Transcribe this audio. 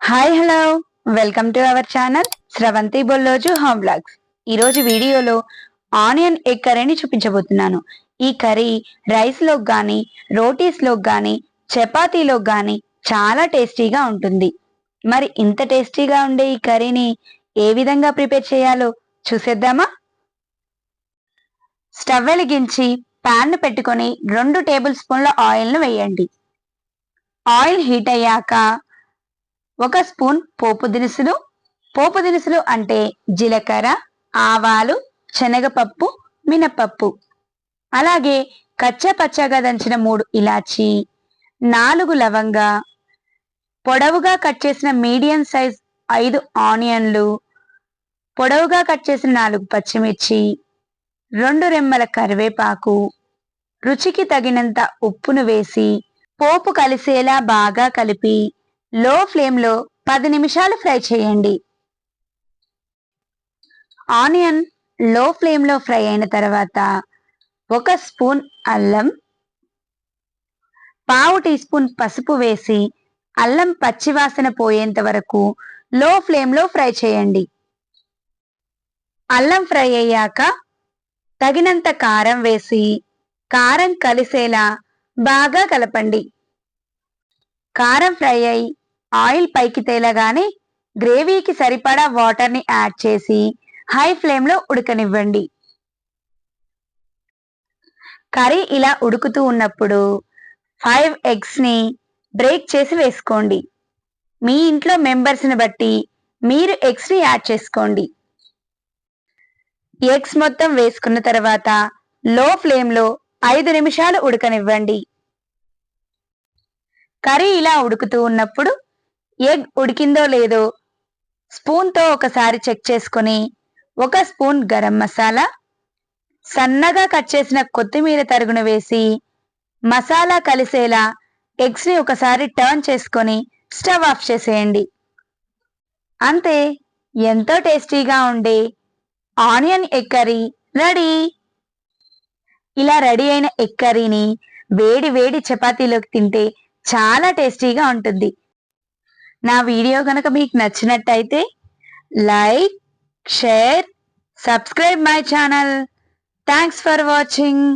Hi hello welcome to our channel Sravanthi Bolloju home blogs ఈరోజు వీడియోలో onion egg కర్రీని చూపించబోతున్నాను. ఈ కర్రీ రైస్లో కానీ రోటీస్లో కానీ చపాతీలో కానీ చాలా టేస్టీగా ఉంటుంది. మరి ఇంత టేస్టీగా ఉండే ఈ కర్రీని ఏ విధంగా ప్రిపేర్ చేయాలో చూసేద్దామా? స్టవ్ వెలిగించి పాన్ పెట్టుకొని రెండు టేబుల్ స్పూన్ల ఆయిల్ను వేయండి. ఆయిల్ హీట్ అయ్యాక ఒక స్పూన్ పోపు దినుసులు. పోపు దినుసులు అంటే జీలకర్ర ఆవాలు శనగపప్పు మినపప్పు అలాగే కచ్చా పచ్చగా దంచిన మూడు ఇలాచి నాలుగు లవంగా పొడవుగా కట్ చేసిన మీడియం సైజ్ ఐదు ఆనియన్లు పొడవుగా కట్ చేసిన నాలుగు పచ్చిమిర్చి రెండు రెమ్మల కరివేపాకు రుచికి తగినంత ఉప్పును వేసి పోపు కలిసేలా బాగా కలిపి లో ఫ్లేమ్లో పది నిమిషాలు ఫ్రై చేయండి. ఆనియన్లో ఫ్లేమ్లో ఫ్రై అయిన తర్వాత ఒక స్పూన్ అల్లం పావు టీ స్పూన్ పసుపు వేసి అల్లం పచ్చివాసన పోయేంత వరకు లో ఫ్లేమ్లో ఫ్రై చేయండి. అల్లం ఫ్రై అయ్యాక తగినంత కారం వేసి కారం కలిసేలా బాగా కలపండి. కారం ఫ్రై అయి ఆయిల్ పైకి తేలగానే గ్రేవీకి సరిపడా వాటర్ని యాడ్ చేసి హై ఫ్లేమ్లో ఉడకనివ్వండి. కర్రీ ఇలా ఉడుకుతూ ఉన్నప్పుడు ఫైవ్ ఎగ్స్ని బ్రేక్ చేసి వేసుకోండి. మీ ఇంట్లో మెంబర్స్ని బట్టి మీరు ఎగ్స్ని యాడ్ చేసుకోండి. ఎగ్స్ మొత్తం వేసుకున్న తర్వాత లో ఫ్లేమ్లో ఐదు నిమిషాలు ఉడకనివ్వండి. కర్రీ ఇలా ఉడుకుతూ ఉన్నప్పుడు ఎగ్ ఉడికిందో లేదో స్పూన్తో ఒకసారి చెక్ చేసుకొని ఒక స్పూన్ గరం మసాలా సన్నగా కట్ చేసిన కొత్తిమీర తరుగును వేసి మసాలా కలిసేలా ఎగ్స్ని ఒకసారి టర్న్ చేసుకొని స్టవ్ ఆఫ్ చేసేయండి. అంతే ఎంతో టేస్టీగా ఉండే ఆనియన్ ఎగ్ కర్రీ రెడీ. ఇలా రెడీ అయిన ఎగ్ కర్రీని వేడి వేడి చపాతీలోకి తింటే చాలా టేస్టీగా ఉంటుంది. నా వీడియో కనుక మీకు నచ్చినట్టయితే like share subscribe my channel. Thanks for watching.